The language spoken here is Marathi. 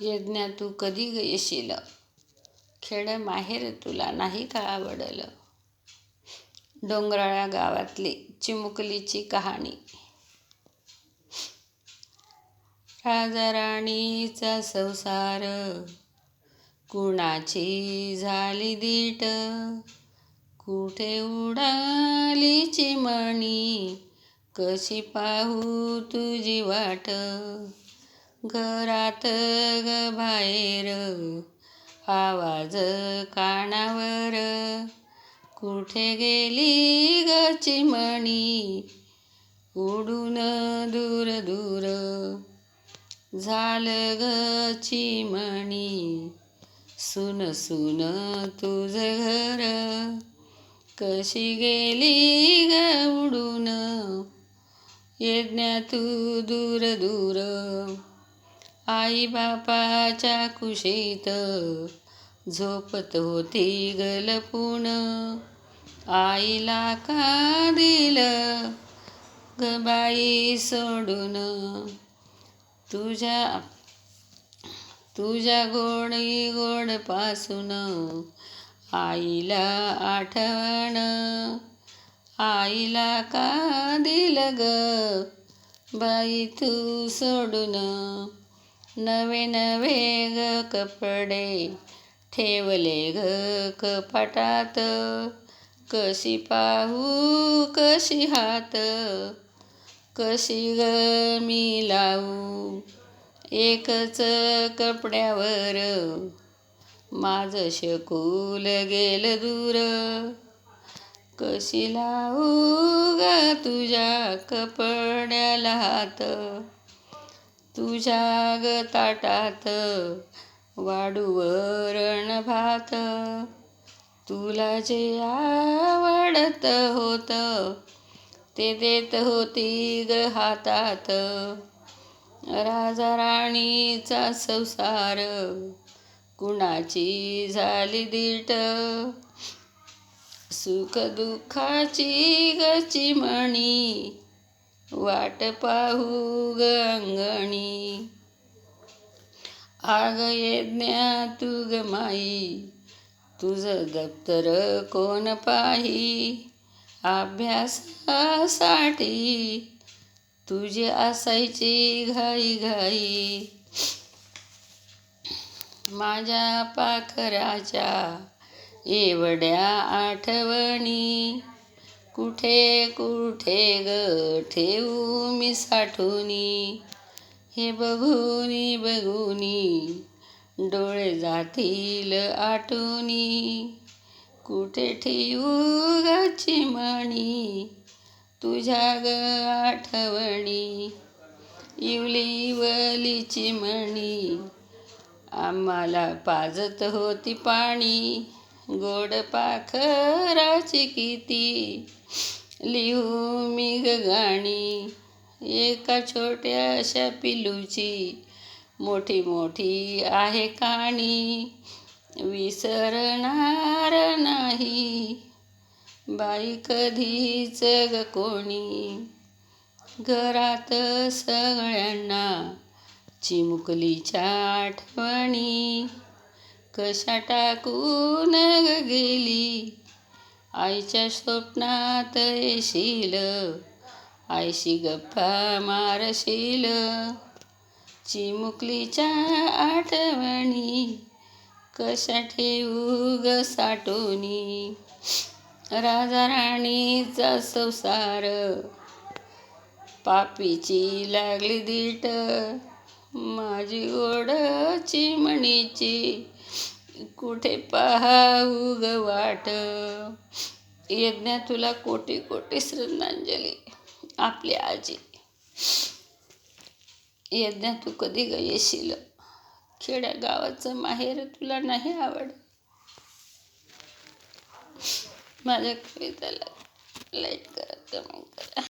यज्ञा तू कधी येशील? खेड माहेर तुला नाही का आवडलं? डोंगराळ्या गावातली चिमुकलीची कहाणी. राजा राणीचा संसार कुणाची झाली दीट? कुठे उडाली चिमणी? कशी पाहू तुझी वाट? घरात ग बाहेर आवाज कानावर. कुठे गेली ग चिमणी? उडून दूर दूर. झालं ग चिमणी? सुन सुन तुझ घर. कशी गेली ग उडून? यज्ञा तू दूर दूर. आई बापाच्या कुशीत झोपत होती गलपून. आईला का दिलं ग बाई सोडून? तुझ्या तुझ्या गोडी गोडपासून आईला आठवण. आईला का दिलं ग बाई तू सोडून? नवे नवे ग कपडे ठेवले ग कपाटात. कशी पाहू कशी हात कशी ग मी लावू? एकच कपड्यावर माझं शकूल गेलं दूर. कशी लावू ग तुझ्या कपड्याला हात? तुझ्या ग ताटात वाढू वरण भात. तुला जे आवडत होत ते देत होती ग हातात. राजा राणीचा संसार कुणाची झाली दीट? सुख दुःखाची ग चिमणी वाट पाहू ग अंगणी आग यज्ञा तू ग माई. तुझं दप्तर कोण पाही? अभ्यासासाठी तुझी असायची घाई घाई. माझ्या पाखराच्या एवढ्या आठवणी कुठे कुठे ग ठेवू मी साठवणी हे बघूनी बघूनी डोळे जातील आठवणी कुठे ठेवू ग चिमणी तुझ्या ग आठवणी इवली इवली चिमणी आम्हाला पाजत होती पाणी गोड पाखराची किती. लिहू मी गाणी. एका छोट्याशा पिलूची मोठी मोठी आहे काणी. विसरणार नाही बाई कधीच ग कोणी. घरात सगळ्यांना चिमुकलीच्या आठवणी. कशा टाकून ग गेली? आईच्या स्वप्नात येशील. आईशी गप्पा मारशील. चिमुकलीच्या आठवणी कशा ठेवू ग साठवणी राजा राणीचा संसार पापीची लागली दीट. माझी गोड चिमणीची कुठे पाहू ग वाट? यज्ञा तुला कोटी कोटी श्रद्धांजली आपली आजी. यज्ञा तू कधी ग येशील? खेड्या गावाचं माहेर तुला नाही आवड? माझ्या कविताला लाईक करा कमेंट करा.